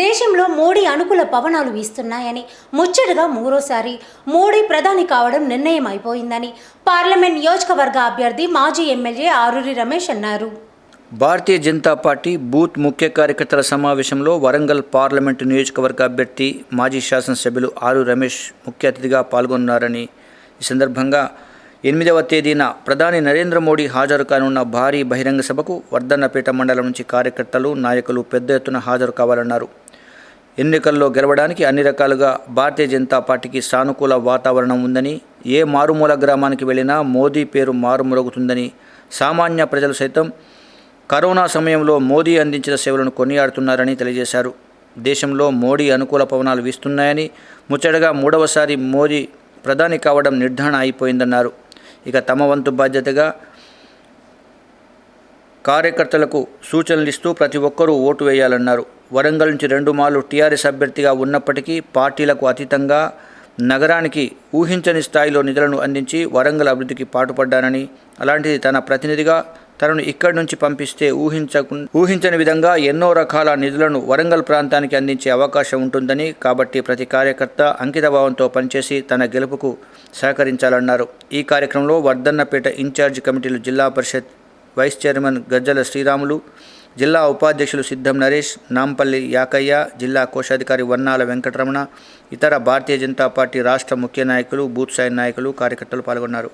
దేశంలో మోడీ అనుకూల పవనాలు వీస్తున్నాయని ముచ్చటగా మూడోసారి మోడీ ప్రధాని కావడం నిర్ణయం అయిపోయిందని పార్లమెంట్ నియోజకవర్గ అభ్యర్థి మాజీ ఎమ్మెల్యే ఆరూరి రమేష్ అన్నారు. భారతీయ జనతా పార్టీ బూత్ ముఖ్య కార్యకర్తల సమావేశంలో వరంగల్ పార్లమెంటు నియోజకవర్గ అభ్యర్థి మాజీ శాసనసభ్యులు ఆరు రమేష్ ముఖ్య అతిథిగా పాల్గొన్నారని ఈ సందర్భంగా ఎనిమిదవ తేదీన ప్రధాని నరేంద్ర మోడీ హాజరు కానున్న భారీ బహిరంగ సభకు వర్ధన్నపేట మండలం నుంచి కార్యకర్తలు నాయకులు పెద్ద ఎత్తున హాజరు కావాలన్నారు. ఎన్నికల్లో గెలవడానికి అన్ని రకాలుగా భారతీయ జనతా పార్టీకి సానుకూల వాతావరణం ఉందని ఏ మారుమూల గ్రామానికి వెళ్ళినా మోదీ పేరు మారుమరుగుతుందని సామాన్య ప్రజలు సైతం కరోనా సమయంలో మోదీ అందించిన సేవలను కొనియాడుతున్నారని తెలియజేశారు. దేశంలో మోడీ అనుకూల పవనాలు వీస్తున్నాయని ముచ్చటగా మూడవసారి మోదీ ప్రధాని కావడం నిర్ధారణ అయిపోయిందన్నారు. ఇక తమ వంతు బాధ్యతగా కార్యకర్తలకు సూచనలు ఇస్తూ ప్రతి ఒక్కరూ ఓటు వేయాలన్నారు. వరంగల్ నుంచి రెండు మార్లు టీఆర్ఎస్ అభ్యర్థిగా ఉన్నప్పటికీ పార్టీలకు అతీతంగా నగరానికి ఊహించని స్థాయిలో నిధులను అందించి వరంగల్ అభివృద్ధికి పాటుపడ్డానని అలాంటిది తన ప్రతినిధిగా తనను ఇక్కడి నుంచి పంపిస్తే ఊహించకు ఊహించని విధంగా ఎన్నో రకాల నిధులను వరంగల్ ప్రాంతానికి అందించే అవకాశం ఉంటుందని కాబట్టి ప్రతి కార్యకర్త అంకితభావంతో పనిచేసి తన గెలుపుకు సహకరించాలన్నారు. ఈ కార్యక్రమంలో వర్ధన్నపేట ఇన్ఛార్జ్ కమిటీలు జిల్లా పరిషత్ వైస్ చైర్మన్ గజ్జల శ్రీరాములు జిల్లా ఉపాధ్యక్షులు సిద్ధం నరేష్ నాంపల్లి యాకయ్య జిల్లా కోశాధికారి వన్నాల వెంకటరమణ ఇతర భారతీయ జనతా పార్టీ రాష్ట్ర ముఖ్య నాయకులు బూత్ స్థాయి నాయకులు కార్యకర్తలు పాల్గొన్నారు.